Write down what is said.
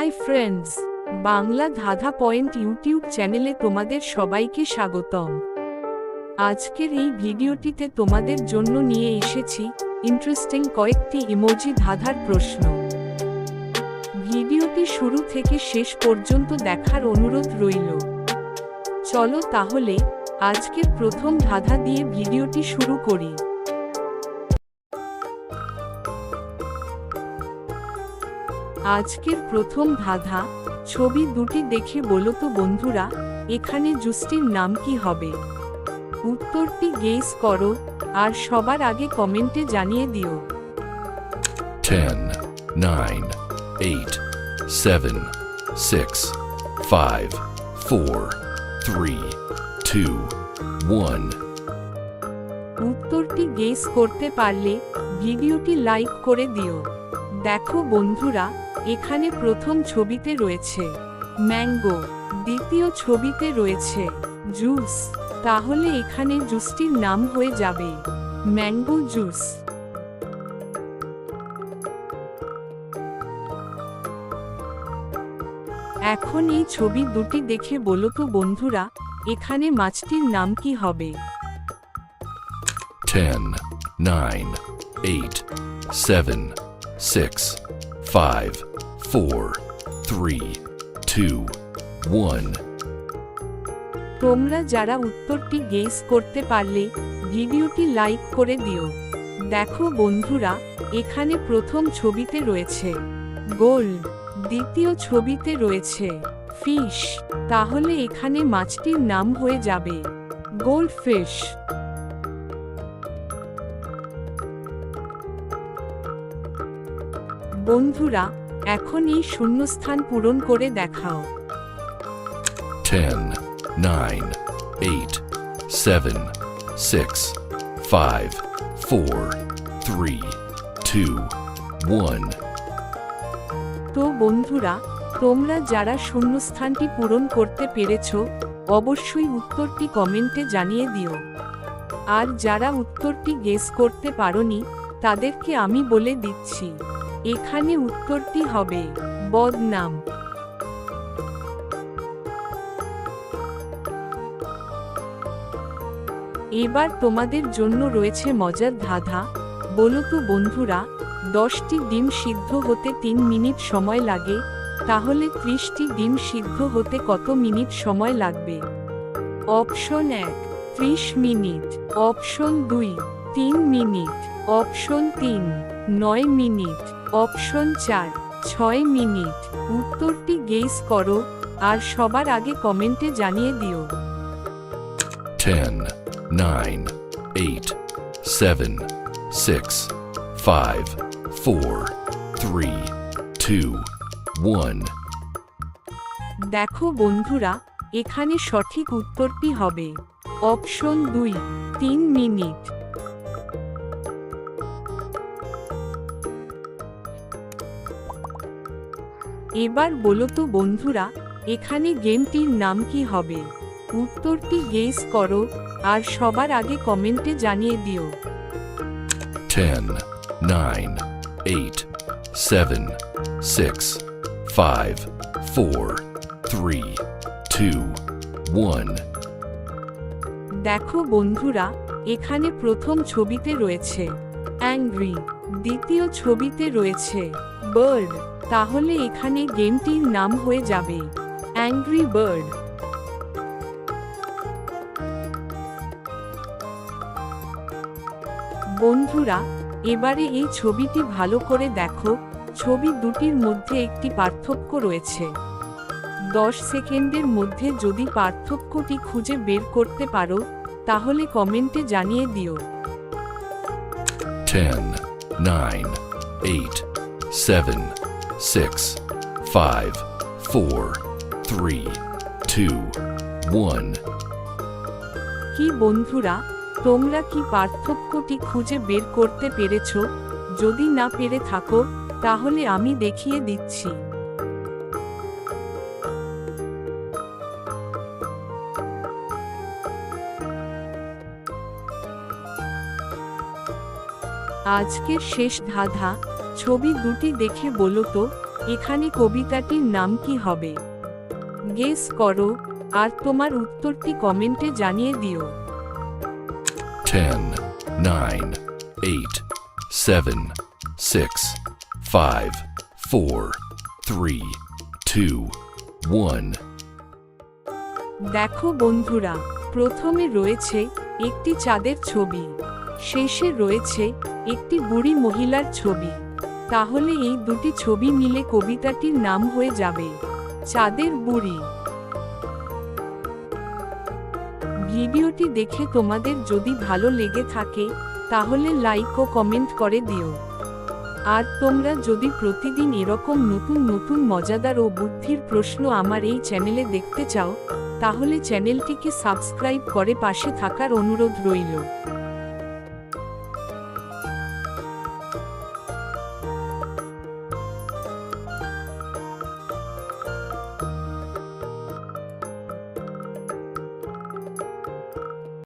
Hi friends Bangla ধাঁধা point YouTube চ্যানেলে তোমাদের সবাইকে স্বাগতম। আজকের এই ভিডিওটিতে তোমাদের জন্য নিয়ে এসেছি ইন্টারেস্টিং কয়েকটি ইমোজি ধাঁধার প্রশ্ন। ভিডিওটি শুরু থেকে শেষ পর্যন্ত দেখার অনুরোধ রইল। চলো তাহলে আজকের প্রথম ধাঁধা দিয়ে ভিডিওটি শুরু করি। আজকের প্রথম ধাঁধা ছবি দুটি দেখে বলো তো বন্ধুরা এখানে জুসটির নাম কি হবে? উত্তরটি গেস করো আর সবার আগে কমেন্টে জানিয়ে দিও। 10, 9, 8, 7, 6, 5, 4, 3, 2, 1. উত্তরটি গেস করতে পারলে ভিডিওটি লাইক করে দিও। দেখো বন্ধুরা এখানে প্রথম ছবিতে রয়েছে ম্যাঙ্গো দ্বিতীয় ছবিতে রয়েছে জুস। তাহলে এখানে জুসটির নাম হয়ে যাবে ম্যাঙ্গো জুস। এখন এই ছবি দুটি দেখে বলো তো বন্ধুরা এখানে মাছটির নাম কি হবে? 10, 9, 8, 7, 6, 5, 4, 3, 2, 1. তোমরা যারা উত্তরটি গেস করতে পারলে ভিডিওটি লাইক করে দিও। দেখো বন্ধুরা এখানে প্রথম ছবিতে রয়েছে। গোল্ড দ্বিতীয় ছবিতে রয়েছে। ফিশ তাহলে এখানে মাছটির নাম হয়ে যাবে। গোল্ড ফিশ বন্ধুরা এখন এই শূন্যস্থান পূরণ করে দেখাও। 10, 9, 8, 7, 6, 5, 4, 3, 2, 1. তো বন্ধুরা তোমরা যারা শূন্যস্থানটি পূরণ করতে পেরেছ অবশ্যই উত্তরটি কমেন্টে জানিয়ে দিও। আর যারা উত্তরটি গেস করতে পারোনি তাদেরকে আমি বলে দিচ্ছি। এখানে উত্তরটি হবে বদনাম। এবার তোমাদের জন্য রয়েছে মজার ধাঁধা। বলো তো বন্ধুরা, দশটি ডিম সিদ্ধ হতে তিন মিনিট সময় লাগে, তাহলে ত্রিশটি ডিম সিদ্ধ হতে কত মিনিট সময় লাগবে? অপশন এক, ত্রিশ মিনিট। অপশন দুই, তিন মিনিট। অপশন তিন, নয় মিনিট। অপশন চার ছয় মিনিট। উত্তরটি গেস করো আর সবার আগে কমেন্টে জানিয়ে দিও। 10, 9, 8, 7, 6, 5, 4, 3, 2, 1. দেখো বন্ধুরা এখানে সঠিক উত্তরটি হবে। অপশন দুই তিন মিনিট। এবার বলো তো বন্ধুরা এখানে গেমটির নাম কি হবে? উত্তরটি গেস করো আর সবার আগে কমেন্টে জানিয়ে দিও। 10, 9, 8, 7, 6, 5, 4, 3, 2, 1. দেখো বন্ধুরা এখানে প্রথম ছবিতে রয়েছে অ্যাংরি দ্বিতীয় ছবিতে রয়েছে বার্ড তাহলে এখানে গেমটির নাম হয়ে যাবে অ্যাংগ্রি বার্ড বন্ধুরা এবারে এই ছবিটি ভালো করে দেখো ছবি দুটির মধ্যে একটি পার্থক্য রয়েছে। দশ সেকেন্ডের মধ্যে যদি পার্থক্যটি খুঁজে বের করতে পারো তাহলে কমেন্টে জানিয়ে দিও। 10, 9, 8, 7, 6, 5, 4, 3, 2, 1. কি বন্ধুরা তোমরা কি পার্থক্যটি খুঁজে বের করতে পেরেছ যদি না পেরে থাকো তাহলে আমি দেখিয়ে দিচ্ছি আজকের শেষ ধাঁধা ছবি দুটি দেখে বলো তো এখানে কবিতাটির নাম কি হবে? গেস করো আর তোমার উত্তরটি কমেন্টে জানিয়ে দিও। 10, 9, 8, 7, 6, 5, 4, 3, 2, 1. দেখো বন্ধুরা প্রথমে রয়েছে একটি চাঁদের ছবি শেষে রয়েছে একটি বুড়ি মহিলার ছবি। তাহলে এই দুটি ছবি মিলে কবিতাটির নাম হয়ে যাবে, চাঁদের বুড়ি। ভিডিওটি দেখে তোমাদের যদি ভালো লেগে থাকে, তাহলে লাইক ও কমেন্ট করে দিও। আর তোমরা যদি প্রতিদিন এরকম নতুন নতুন মজাদার ও বুদ্ধির প্রশ্ন আমার এই চ্যানেলে দেখতে চাও, তাহলে চ্যানেলটিকে সাবস্ক্রাইব করে পাশে থাকার অনুরোধ রইল।